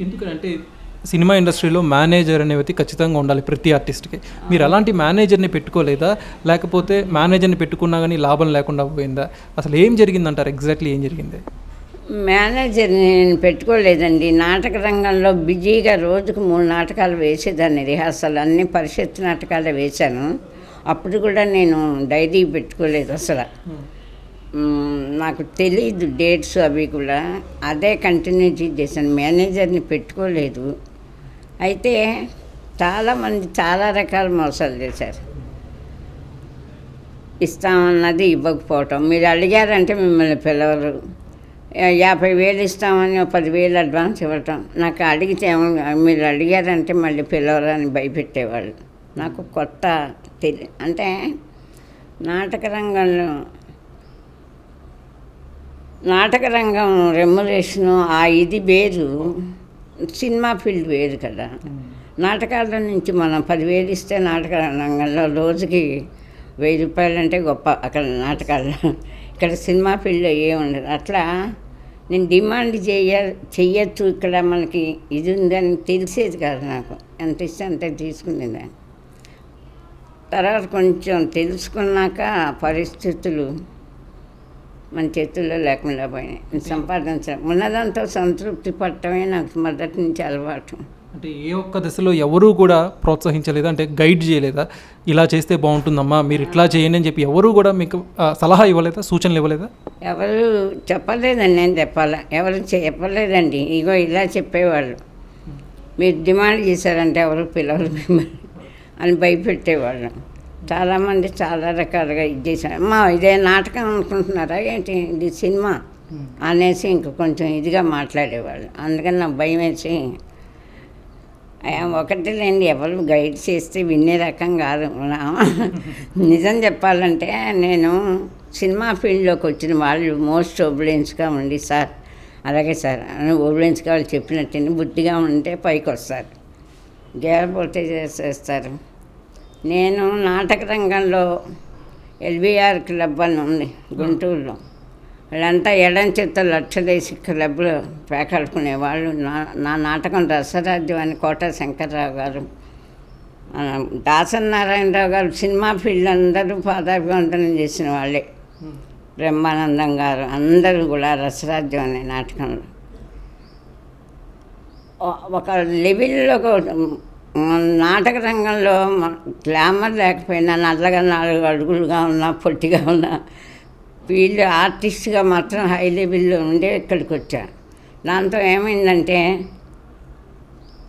ఎందుకంటే సినిమా ఇండస్ట్రీలో మేనేజర్ అనే వ్యక్తి ఖచ్చితంగా ఉండాలి ప్రతి ఆర్టిస్ట్కి. మీరు అలాంటి మేనేజర్ని పెట్టుకోలేదా? లేకపోతే మేనేజర్ని పెట్టుకున్నా కానీ లాభం లేకుండా పోయిందా? అసలు ఏం జరిగిందంటారు? ఎగ్జాక్ట్లీ ఏం జరిగింది? మేనేజర్ నేను పెట్టుకోలేదండి. నాటక రంగంలో బిజీగా రోజుకు మూడు నాటకాలు వేసేదాన్ని. రిహార్సల్ అన్ని పరిషత్ నాటకాలు వేశాను. అప్పుడు కూడా నేను డైరీ పెట్టుకోలేదు అసలు. నాకు తెలియదు డేట్స్ అవి కూడా. అదే కంటిన్యూ చేశాను మేనేజర్ని పెట్టుకోలేదు. అయితే చాలామంది చాలా రకాల మోసాలు చేశారు. ఇస్తామన్నది ఇవ్వకపోవటం. మీరు అడిగారంటే మిమ్మల్ని పిలవరు. యాభై వేలు ఇస్తామని ఒక పదివేలు అడ్వాన్స్ ఇవ్వటం. నాకు అడిగితే మీరు అడిగారంటే మళ్ళీ పిలవరని భయపెట్టేవాళ్ళు. నాకు కొత్త తెలి అంటే నాటక రంగంలో నాటక రంగం రెమ్యురేషను ఆ ఇది వేరు సినిమా ఫీల్డ్ వేరు కదా. నాటకాల నుంచి మనం పదివేలు ఇస్తే నాటక రంగంలో రోజుకి వెయ్యి రూపాయలు అంటే గొప్ప అక్కడ నాటకాల్లో. ఇక్కడ సినిమా ఫీల్డ్లో ఏముండదు అట్లా నేను డిమాండ్ చెయ్య చెయ్యొచ్చు ఇక్కడ మనకి ఇది ఉందని తెలిసేది కాదు నాకు. ఎంత ఇస్తే అంతే తీసుకునేదాన్ని. తర్వాత కొంచెం తెలుసుకున్నాక పరిస్థితులు మన చేతుల్లో లేకుండా పోయినాయి. సంపాదించడం ఉన్నదంతా సంతృప్తి పడటమే నాకు మొదటి నుంచి అలవాటు. అంటే ఏ ఒక్క దశలో ఎవరూ కూడా ప్రోత్సహించలేదా? అంటే గైడ్ చేయలేదా? ఇలా చేస్తే బాగుంటుందమ్మా మీరు ఇట్లా చేయండి అని చెప్పి ఎవరు కూడా మీకు సలహా ఇవ్వలేదా? సూచనలు ఇవ్వలేదా? ఎవరు చెప్పలేదండి నేను చెప్పాలా? ఎవరు చెప్పలేదండి. ఇగో ఇలా చెప్పేవాళ్ళు. మీరు డిమాండ్ చేశారంటే ఎవరు పిల్లలు మిమ్మల్ని అని భయపెట్టేవాళ్ళు. చాలామంది చాలా రకాలుగా ఇది చేశారు. అమ్మా ఇదే నాటకం అనుకుంటున్నారా ఏంటి? ఇది సినిమా అనేసి ఇంక కొంచెం ఇదిగా మాట్లాడేవాళ్ళు. అందుకని నాకు భయం వేసి ఒకటి లేండి ఎవరు గైడ్ చేస్తే వినే రకం కాదు నిజం చెప్పాలంటే నేను సినిమా ఫీల్డ్లోకి వచ్చిన వాళ్ళు మోస్ట్ ఓబులెన్స్గా ఉండి సార్ అలాగే సార్ అని ఓబులెన్స్గా వాళ్ళు చెప్పినట్టు బుద్ధిగా ఉంటే పైకి వస్తారు గేరపోతే చేసేస్తారు నేను నాటక రంగంలో ఎల్బీఆర్ క్లబ్ అని ఉంది గుంటూరులో. వాళ్ళంతా ఎడం చేత లక్షదేశి క్లబ్లో పేకాడుకునేవాళ్ళు నా నా నాటకం రసరాజ్యం అని కోట శంకర్రావు గారు దాసన్ నారాయణరావు గారు సినిమా ఫీల్డ్ అందరూ పాదాభివందనం చేసిన వాళ్ళే. బ్రహ్మానందం గారు అందరూ కూడా రసరాజ్యం అనే నాటకంలో. ఒక లెవెల్లో ఒక- నాటక రంగంలో గ్లామర్ లేకపోయినా నల్లగా నాలుగు అడుగులుగా ఉన్నా పొట్టిగా ఉన్నా వీళ్ళు ఆర్టిస్ట్గా మాత్రం హై లెవెల్లో ఉండే ఇక్కడికి వచ్చా. దాంతో ఏమైందంటే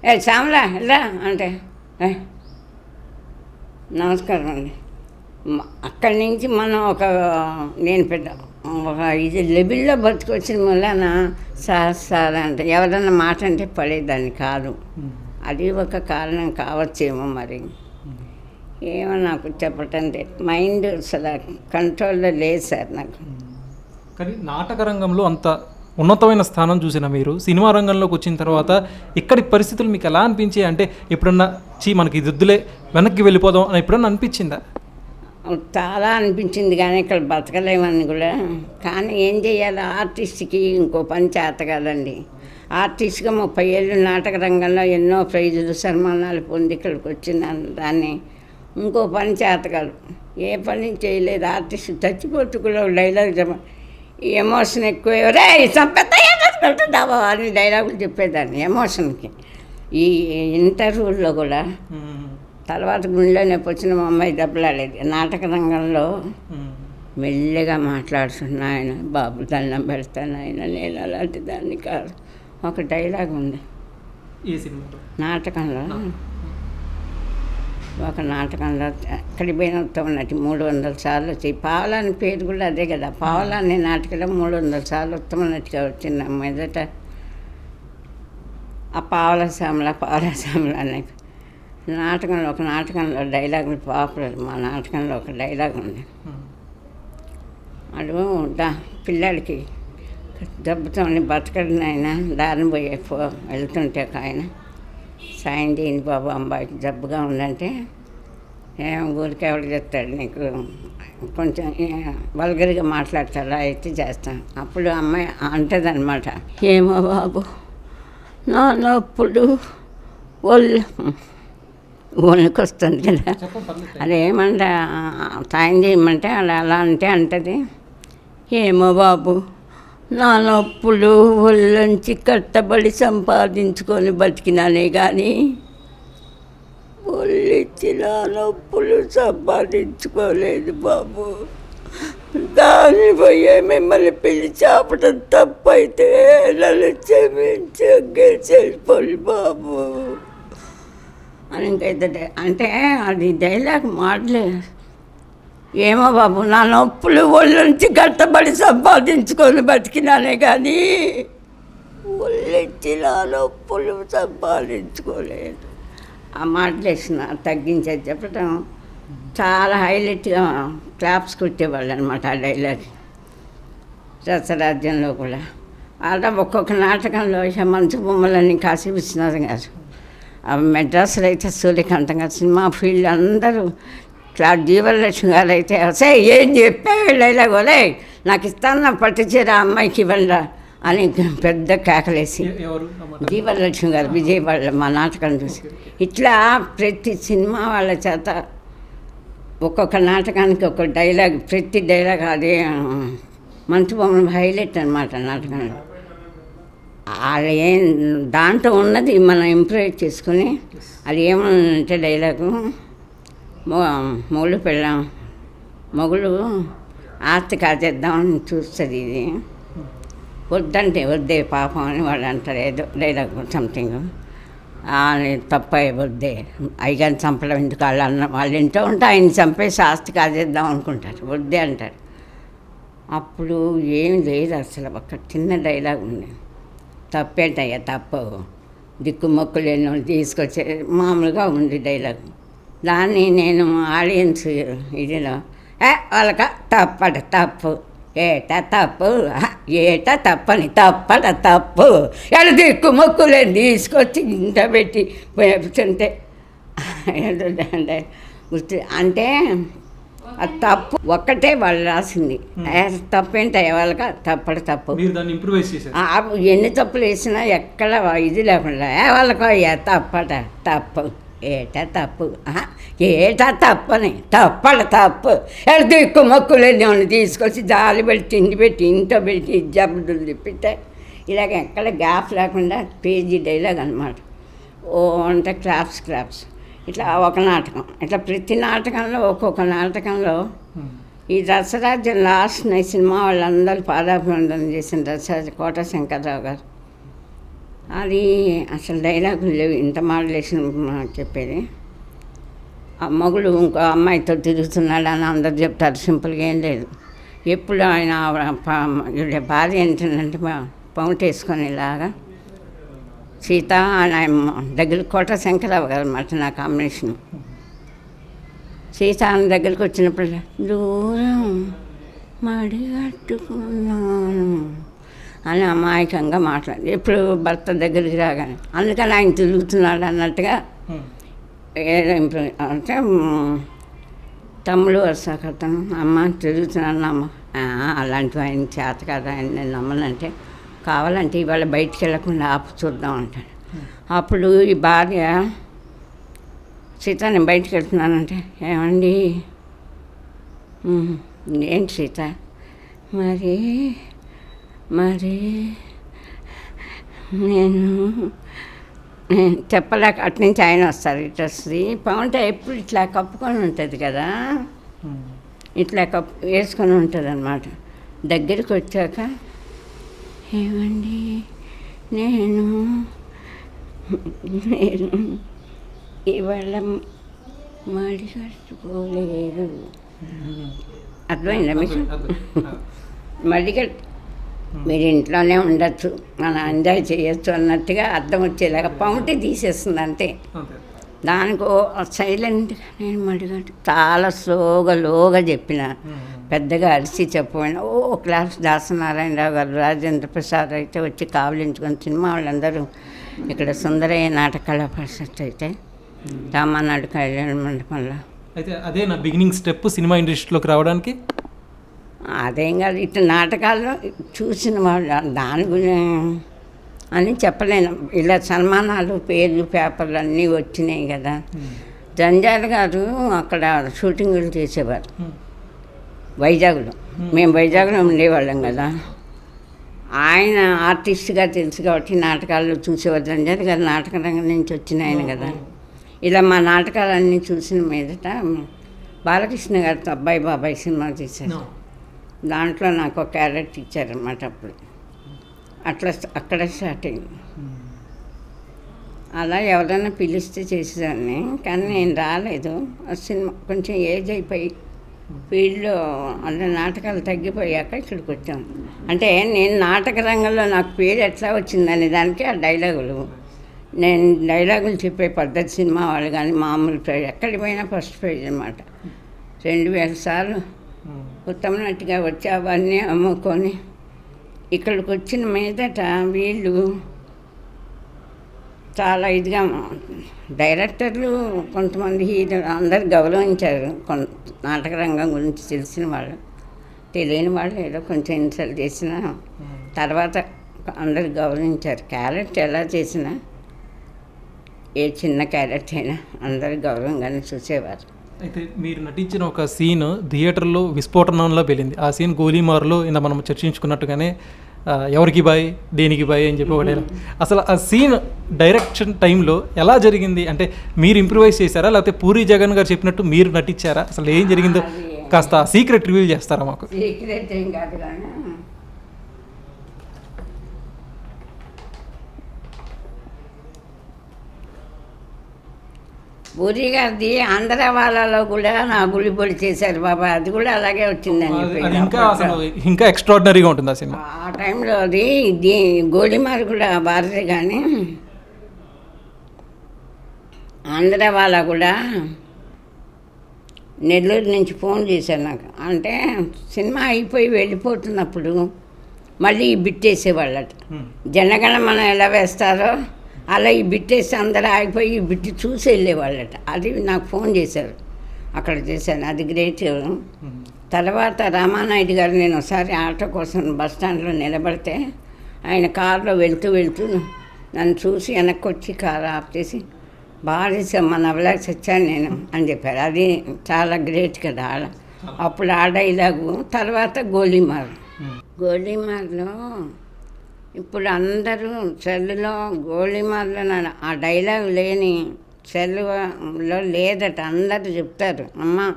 ఏ శ్యామలా ఎలా అంటే నమస్కారం అండి. అక్కడి నుంచి మనం ఒక నేను పెద్ద ఒక ఇది లెవెల్లో బతికొచ్చిన వలన సార్ సార్ అంటే ఎవరన్నా మాట అంటే పడేదాన్ని కాదు. అది ఒక కారణం కావచ్చేమో మరి. ఏమో నాకు చెప్పటం మైండ్ అసలు కంట్రోల్లో లేదు సార్ నాకు. కానీ నాటక రంగంలో అంత ఉన్నతమైన స్థానం చూసిన మీరు సినిమా రంగంలోకి వచ్చిన తర్వాత ఇక్కడి పరిస్థితులు మీకు ఎలా అనిపించాయి? అంటే ఎప్పుడన్నా చీ మనకి ఇది వద్దులే వెనక్కి వెళ్ళిపోదాం అని ఎప్పుడన్నా అనిపించిందా? చాలా అనిపించింది కానీ ఇక్కడ బతకలేమని కూడా. కానీ ఏం చేయాలి ఆర్టిస్ట్కి ఇంకో పని చేత కాదండి. ఆర్టిస్ట్గా ముప్పై ఏళ్ళు నాటక రంగంలో ఎన్నో ప్రైజులు సన్మానాలు పొంది ఇక్కడికి వచ్చిన దాన్ని ఇంకో పని చేత కాదు ఏ పని చేయలేదు. ఆర్టిస్ట్ చచ్చిపోతుకులో డైలాగ్ చెప్ప ఈ ఎమోషన్ ఎక్కువ. రే చంపేస్తావా అని డైలాగులు చెప్పేదాన్ని ఎమోషన్కి. ఈ ఇంటర్వ్యూల్లో కూడా తర్వాత గుండెలో నొప్పి వచ్చిన మా అమ్మాయి దెబ్బలాడేది. నాటక రంగంలో మెల్లిగా మాట్లాడుతున్నా ఆయన బాబు దండం పెడతాను ఆయన నేను అలాంటి దాన్ని కాదు. ఒక డైలాగ్ ఉంది. సినిమాలో? నాటకంలో. ఒక నాటకంలో ఎక్కడికి పోయిన ఉత్తమ నటి మూడు వందల సార్లు వచ్చి పావలా అని పేరు కూడా అదే కదా. పావలా అనే నాటకంలో మూడు వందల సార్లు ఉత్తమ నటిగా వచ్చింది ఆ మొదట. ఆ పావల శ్యామల పావల శ్యామల అనే నాటకంలో ఒక నాటకంలో డైలాగులు పాపులర్ మా నాటకంలో ఒక డైలాగ్ ఉంది. అడు దా పిల్లాడికి దెబ్బతో నాయన. ఆయన దారిని పోయే పో వెళ్తుంటే ఒక ఆయన సాయం చేయండి బాబు అమ్మాయికి జబ్బుగా ఉందంటే ఏం ఊరికి ఎవరు చెప్తాడు నీకు? కొంచెం వల్గరిగా మాట్లాడతాడు అయితే చేస్తాను అప్పుడు అమ్మాయి అంటదనమాట ఏమో బాబు నా నప్పుడు ఒళ్ళు వణుకొస్తుంది కదా. అది ఏమంటే సాయం చేయమంటే అలా అలా అంటే అంటది. ఏమో బాబు నా నొప్పులు ఒళ్ళొంచి కట్టబడి సంపాదించుకొని బతికినానే కానీ ఒళ్ళిచ్చి నా నొప్పులు సంపాదించుకోలేదు బాబు. దాని పోయే మిమ్మల్ని పిలిచి ఆపడం తప్పైతే నన్ను క్షమించి గెలిచేసిపోయి బాబు. అని ఇంకైతే డై- అంటే అది డైలాగ్ మాటలే. ఏమో బాబు నా నొప్పులు ఒళ్ళు నుంచి కట్టబడి సంపాదించుకొని బతికినానే కానీ ఒళ్ళెచ్చి నా నొప్పులు సంపాదించుకోలేదు. ఆ మాటలేసిన తగ్గించేది చెప్పడం చాలా హైలైట్గా క్లాప్స్ కుట్టేవాళ్ళు అనమాట ఆ డైలర్ రసరాజ్యంలో కూడా. అలా ఒక్కొక్క నాటకంలో మంచు బొమ్మలన్నీ కాశీ విశ్వనాథం గారు ఆ మెడ్రాస్లో అయితే సూర్యకాంతం గారు సినిమా ఫీల్డ్ అందరూ ఇట్లా జీవలక్ష్మి గారు అయితే అసే ఏం చెప్పావు డైలాగ్ ఒలే నాకు ఇస్తాను నా పట్టు చీర అమ్మాయికి ఇవ్వండి అని పెద్ద కేకలేసి? జీవలక్ష్మి గారు విజయవాడ మా నాటకం చూసి. ఇట్లా ప్రతి సినిమా వాళ్ళ చేత ఒక్కొక్క నాటకానికి ఒక్కొక్క డైలాగ్ ప్రతి డైలాగ్ అదే మంచు బొమ్మల హైలైట్ అనమాట నాటకంలో అది ఏం దాంట్లో ఉన్నది మనం ఇంప్రూవ్ చేసుకుని అది ఏమంటే డైలాగు మొగుడు పిల్ల మొగుడు ఆస్తి కాజేద్దామని చూస్తుంది ఇది. వద్దంటే వద్దే పాపం అని వాళ్ళు అంటారు. ఏదో డైలాగ్ సంథింగ్. తప్ప వద్దే. అయ్యగారిని చంపడం ఎందుకు? వాళ్ళు అన్న వాళ్ళు ఇంట్లో ఉంటే ఆయన చంపేసి ఆస్తి కాజేద్దాం అనుకుంటారు. వద్దే అంటారు. అప్పుడు ఏం లేదు అసలు. ఒక చిన్న డైలాగ్ ఉంది. తప్పేంటయ్యా తప్పవు దిక్కుమొక్కులు ఎన్నో తీసుకొచ్చే మామూలుగా ఉంది డైలాగ్. దాన్ని నేను ఆడియన్స్ ఇదిలో ఏ వాళ్ళక తప్పట తప్పు ఏట తప్పు ఏట తప్పని తప్పట తప్పు. ఎడ దిక్కు మొక్కులు తీసుకొచ్చి ఇంత పెట్టి ఏదో అంటే గుర్తు అంటే తప్పు ఒక్కటే వాళ్ళు రాసింది. ఏ తప్పేంటయ్యా వాళ్ళక తప్పట తప్పు. ఎన్ని తప్పులు వేసినా ఎక్కడ ఇది లేకుండా ఏ వాళ్ళకో ఏ తప్పట తప్పు. ఏట తప్పు. ఏట తప్పని. తప్పడ తప్పు. ఎడ దిక్కు మొక్కులు తీసుకొచ్చి జాలి పెట్టి తిండి పెట్టి ఇంట్లో పెట్టి జబ్బులు తిప్పితే ఇలాగ ఎక్కడ గ్యాప్ లేకుండా పేజీ డైలాగ్ అనమాట ఓ అంటే క్రాప్స్ క్రాప్స్ ఇట్లా ఒక నాటకం. ఇట్లా ప్రతి నాటకంలో ఒక్కొక్క నాటకంలో ఈ దసరాజ్యం లాస్ట్ సినిమా వాళ్ళందరూ పాదాభివందనం చేసిన దసరా కోట శంకర్రావు గారు. అది అసలు డైలాగులు లేవు. ఇంత మాడలేసిన చెప్పేది. ఆ మగుడు ఇంకో అమ్మాయితో తిరుగుతున్నాడు అని అందరు చెప్తారు. సింపుల్గా ఏం లేదు. ఎప్పుడు ఆయన ఈవిడ భార్య ఏంటంటే పౌంట్ వేసుకొని ఇలాగా సీత అని ఆయన దగ్గర కోట శంకరావు గారు నా కాంబినేషన్. సీతారాం దగ్గరికి వచ్చినప్పుడు దూరం మడి కట్టుకున్నాను. అని అమాయకంగా మాట్లాడి. ఎప్పుడు భర్త దగ్గరికి రాగానే అందుకని ఆయన తిరుగుతున్నాడు అన్నట్టుగా ఏదో అంటే తమ్ముడు వరుసకతను అమ్మ తిరుగుతున్నాను అమ్మ "ఆ, అలాంటివి ఆయన చేత కదా ఆయన నేను నమ్మనంటే కావాలంటే ఇవాళ బయటికి వెళ్ళకుండా ఆపు చూద్దాం అంటాడు. అప్పుడు ఈ భార్య సీత నేను బయటికి వెళ్తున్నానంటే ఏమండి? ఏంటి సీత? మరి మరి నేను నేను చెప్పలేక అటు నుంచి ఆయన వస్తారు ఇటు వస్తుంది. పౌంట ఎప్పుడు ఇట్లా కప్పుకొని ఉంటుంది కదా. ఇట్లా కప్పు వేసుకొని ఉంటుంది అనమాట దగ్గరికి వచ్చాక ఏమండి నేను నేను ఇవాళ మడి కట్టుకోలేదు. అర్థమైందా మీకు? అర్థం. మీరు ఇంట్లోనే ఉండొచ్చు. మనం ఎంజాయ్ చేయొచ్చు అన్నట్టుగా అర్థం వచ్చేలాగా పౌంటి తీసేస్తుంది అంతే. దానికి సైలెంట్గా నేను మడిగట్టు చాలా స్లోగా లోగా చెప్పిన. పెద్దగా అరిచి చెప్పబోయిన. ఓ క్లాస్ దాసనారాయణరావు గారు రాజేంద్ర ప్రసాద్ అయితే వచ్చి కావలించుకొని సినిమా వాళ్ళందరూ ఇక్కడ సుందరయ్య నాటకాల పరిషత్ అయితే రామానాడు కళ్యాణ మండపంలో. అయితే అదే నా బిగినింగ్ స్టెప్ సినిమా ఇండస్ట్రీలోకి రావడానికి? అదేం కాదు ఇట్లా నాటకాల్లో చూసిన వాళ్ళు దాని గురించి అని చెప్పలేను. ఇలా సన్మానాలు పేర్లు పేపర్లు అన్నీ వచ్చినాయి కదా. జంజాల్ గారు అక్కడ షూటింగులు చేసేవారు. వైజాగ్లో. మేము వైజాగ్లో ఉండేవాళ్ళం కదా. ఆయన ఆర్టిస్ట్గా తెలుసు కాబట్టి నాటకాల్లో చూసేవారు. జంజాల్ గారు నాటక రంగం నుంచి వచ్చిన ఆయన కదా. ఇలా మా నాటకాలన్నీ చూసిన మీదట బాలకృష్ణ గారితో అబ్బాయి బాబాయ్ సినిమా తీశారు. దాంట్లో నాకు ఒక క్యారెట్ ఇచ్చారన్నమాట అప్పుడు. అట్లా అక్కడ స్టార్ట్ అయింది అలా ఎవరైనా పిలిస్తే చేసేదాన్ని కానీ నేను రాలేదు. ఆ సినిమా కొంచెం ఏజ్ అయిపోయి ఫీల్డ్లో అంటే నాటకాలు తగ్గిపోయాక ఇక్కడికి వచ్చాం. అంటే నేను నాటక రంగంలో నాకు పేరు ఎట్లా వచ్చిందనే దానికి ఆ డైలాగులు. నేను డైలాగులు చెప్పే పద్ధతి సినిమా వాళ్ళు కానీ మామూలు ప్రైజ్ ఎక్కడికి పోయినా ఫస్ట్ ప్రైజ్ అనమాట రెండు వేల సార్లు ఉత్తమనట్టుగా వచ్చి అవన్నీ అమ్ముకొని ఇక్కడికి వచ్చిన మీదట వీళ్ళు చాలా ఇదిగా డైరెక్టర్లు కొంతమంది హీరో అందరు గౌరవించారు. కొంత నాటక రంగం గురించి తెలిసిన వాళ్ళు తెలియని వాళ్ళు ఏదో కొంచెం ఇన్సల్ట్ చేసిన తర్వాత అందరు గౌరవించారు. క్యారెట్ ఎలా చేసినా ఏ చిన్న క్యారెట్ అయినా అందరు గౌరవంగానే చూసేవారు. అయితే మీరు నటించిన ఒక సీన్ థియేటర్లో విస్ఫోటనంలో వెళ్ళింది. ఆ సీన్ గోలీమార్లో ఇంత మనం చర్చించుకున్నట్టుగానే ఎవరికి బాయ్ దేనికి బాయ్ అని చెప్పి ఒకటి అసలు ఆ సీన్ డైరెక్షన్ టైంలో ఎలా జరిగింది? అంటే మీరు ఇంప్రూవైజ్ చేశారా? లేకపోతే పూరి జగన్ గారు చెప్పినట్టు మీరు నటించారా? అసలు ఏం జరిగిందో కాస్త సీక్రెట్ రివీల్ చేస్తారా మాకు? సీక్రెట్ ఏం కాదు కానీ పూరి గారిది ఆంధ్ర వాళ్ళలో కూడా నా గుడి పొడి చేశారు బాబా. అది కూడా అలాగే వచ్చిందని ఇంకా అసలు ఇంకా ఎక్స్ట్రాడినరీగా ఉంటుంది ఆ సినిమా? ఆ టైంలో అది ఇది గోలిమార్ కూడా భారతి కానీ ఆంధ్ర వాళ్ళ కూడా నెల్లూరు నుంచి ఫోన్ చేశారు నాకు. అంటే సినిమా అయిపోయి వెళ్ళిపోతున్నప్పుడు మళ్ళీ ఈ బిట్ వేసేవాళ్ళట జనగణమన ఎలా వేస్తారో అలా ఈ బిట్ వేసి అందరూ ఆగిపోయి ఈ బిట్ చూసి వెళ్ళేవాళ్ళట. అది నాకు ఫోన్ చేశారు. అక్కడ చేశాను. అది గ్రేట్. తర్వాత రామానాయుడు గారు నేను ఒకసారి ఆటో కోసం బస్ స్టాండ్లో నిలబడితే ఆయన కారులో వెళ్తూ వెళ్తూ నన్ను చూసి వెనక్కి వచ్చి కారు ఆఫ్ చేసి బాగా చేసామ్మా నవలాకి చచ్చాను నేను అని చెప్పారు. అది చాలా గ్రేట్ కదా. ఆడ అప్పుడు ఆ డైలాగు తర్వాత గోలీమార్. గోలీమార్లో ఇప్పుడు అందరూ సెల్లులో గోళీమార్లను నా- ఆ డైలాగ్ లేని సెల్లులో లేదట అందరూ చెప్తారు. అమ్మ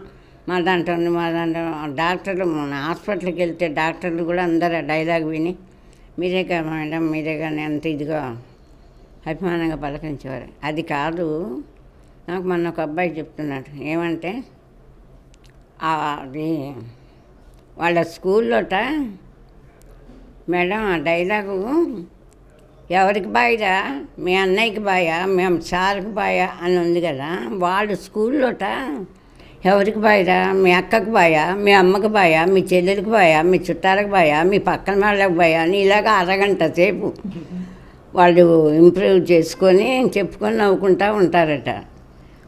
మా దాంట్లో మా దాంట్లో డాక్టర్లు మన హాస్పిటల్కి వెళ్తే డాక్టర్లు కూడా అందరు ఆ డైలాగ్ విని మీరే కదా మేడం మీరే కానీ అంత ఇదిగా అభిమానంగా పలకరించేవారు. అది కాదు నాకు మొన్న ఒక అబ్బాయి చెప్తున్నాడు. ఏమంటే అది వాళ్ళ స్కూల్లోట మేడం ఆ డైలాగు ఎవరికి బాయిరా? మీ అన్నయ్యకి బాయా? మేము సార్కి బాయా? అని ఉంది కదా. వాళ్ళు స్కూల్లోట ఎవరికి బాయరా? మీ అక్కకి బాయా? మీ అమ్మకి బాయా? మీ చెల్లెలకి బాయా? మీ చుట్టాలకు బాయా? మీ పక్కన వాళ్ళకి బాయా? అని ఇలాగ అరగంట సేపు వాళ్ళు ఇంప్రూవ్ చేసుకొని చెప్పుకొని నవ్వుకుంటూ ఉంటారట.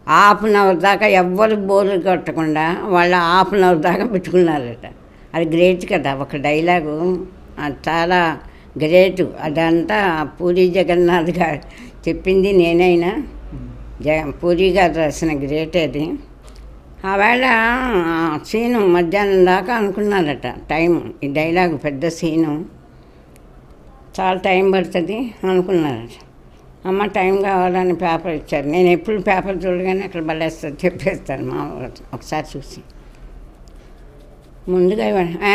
హాఫ్ అన్ అవర్ దాకా ఎవ్వరు బోర్లు కొట్టకుండా వాళ్ళు హాఫ్ అన్ అవర్ దాకా పెట్టుకున్నారట. అది గ్రేట్ కదా ఒక డైలాగు. చాలా గ్రేటు. అదంతా పూరి జగన్నాథ్ గారు చెప్పింది నేనైనా. జ పూరి గారు రాసిన గ్రేట్ అది. ఆవేళ సీను మధ్యాహ్నం దాకా అనుకున్నారట టైం. ఈ డైలాగ్ పెద్ద సీను. చాలా టైం పడుతుంది అనుకున్నారట. అమ్మ టైం కావాలని పేపర్ ఇచ్చారు. నేను ఎప్పుడు పేపర్ చూడగానే అక్కడ బలేస్తారు చెప్పేస్తాను మా ఒకసారి చూసి. ముందుగా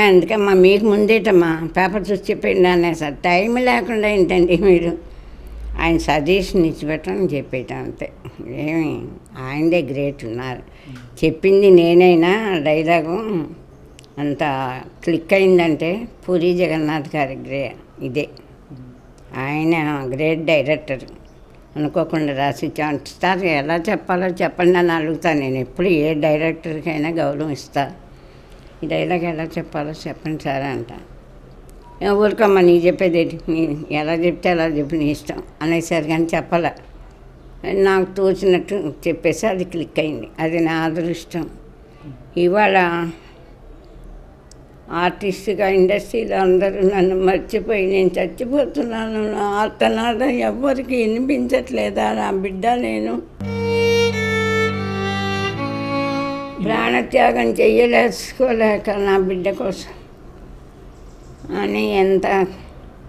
అందుకమ్మా మీకు ముందేటమ్మా పేపర్ చూసి చెప్పండి అనే సార్ టైం లేకుండా ఏంటండి మీరు? ఆయన సజెషన్ ఇచ్చి పెట్టని చెప్పేయటం అంతే. ఏమి ఆయనదే గ్రేట్ ఉన్నారు. చెప్పింది నేనైనా డైలాగు అంత క్లిక్ అయిందంటే పూరి జగన్నాథ్ గారి గ్రే ఇదే. ఆయన గ్రేట్ డైరెక్టర్. అనుకోకుండా రాసి సార్ ఎలా చెప్పాలో చెప్పండి అని అడుగుతాను నేను. ఎప్పుడు ఏ డైరెక్టర్కైనా గౌరవం ఇస్తాను ఈ డైలాగ్ ఎలా చెప్పాలో చెప్పండి సార్ అంట. "ఏ, నీ చెప్పేది నీ ఎలా చెప్తే అలా చెప్పి నీ ఇష్టం అనేసారు కానీ చెప్పాల. నాకు తోచినట్టు చెప్పేసి అది క్లిక్ అయింది. అది నా అదృష్టం. ఇవాళ ఆర్టిస్ట్గా ఇండస్ట్రీలో అందరూ నన్ను మర్చిపోయి నేను చచ్చిపోతున్నాను. నా ఆర్తనాదం ఎవ్వరికి వినిపించట్లేదా? నా బిడ్డ నేను. ప్రాణత్యాగం చెయ్యలేసుకోలేక నా బిడ్డ కోసం. అని ఎంత